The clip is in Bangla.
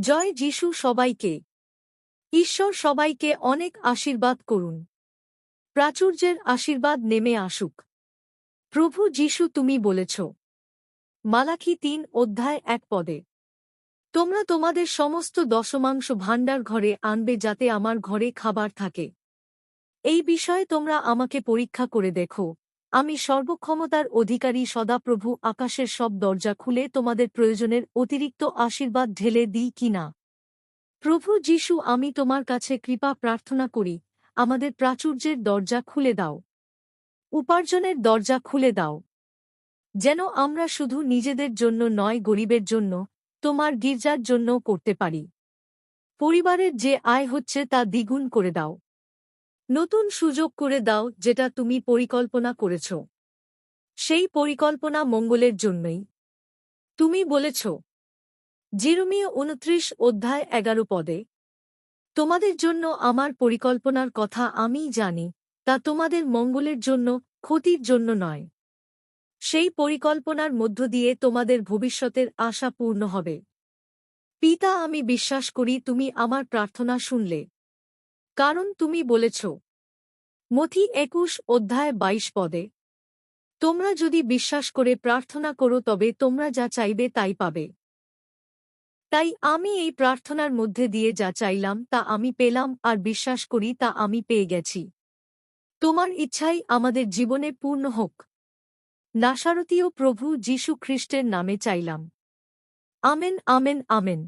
জয় যিশু সবাইকে। ঈশ্বর সবাইকে অনেক আশীর্বাদ করুন। প্রাচুর্যের আশীর্বাদ নেমে আসুক। প্রভু যিশু তুমি বলেছ। মালাখি তিন অধ্যায় এক পদে। তোমরা তোমাদের সমস্ত দশমাংশ ভাণ্ডার ঘরে আনবে যাতে আমার ঘরে খাবার থাকে। এই বিষয়ে তোমরা আমাকে পরীক্ষা করে দেখো। আমি সর্বক্ষমতার অধিকারী সদাপ্রভু আকাশের সব দরজা খুলে তোমাদের প্রয়োজনের অতিরিক্ত আশীর্বাদ ঢেলে দিই কিনা প্রভু যিশু, আমি তোমার কাছে কৃপা প্রার্থনা করি, আমাদের প্রাচুর্যের দরজা খুলে দাও। উপার্জনের দরজা খুলে দাও। যেন আমরা শুধু নিজেদের জন্য নয়, গরিবের জন্য, তোমার গির্জার জন্য করতে পারি। পরিবারের যে আয় হচ্ছে তা দ্বিগুণ করে দাও। নতুন সুযোগ করে দাও যেটা তুমি পরিকল্পনা করেছ। সেই পরিকল্পনা মঙ্গলের জন্যই। তুমি বলেছ, জিরুমীয় উনত্রিশ অধ্যায় এগারো পদে, তোমাদের জন্য আমার পরিকল্পনার কথা আমিই জানি, তা তোমাদের মঙ্গলের জন্য, ক্ষতির জন্য নয়। সেই পরিকল্পনার মধ্য দিয়ে তোমাদের ভবিষ্যতের আশা পূর্ণ হবে। পিতা, আমি বিশ্বাস করি তুমি আমার প্রার্থনা শুনলে কারণ তুমি বলেছ। মথি একুশ অধ্যায় বাইশ পদে, তোমরা যদি বিশ্বাস করে প্রার্থনা করো তবে তোমরা যা চাইবে তাই পাবে। তাই আমি এই প্রার্থনার মধ্যে দিয়ে যা চাইলাম তা আমি পেলাম আর বিশ্বাস করি তা আমি পেয়ে গেছি। তোমার ইচ্ছাই আমাদের জীবনে পূর্ণ হোক। নাসারতীয় প্রভু যীশু খ্রিস্টের নামে চাইলাম। Amen amen amen.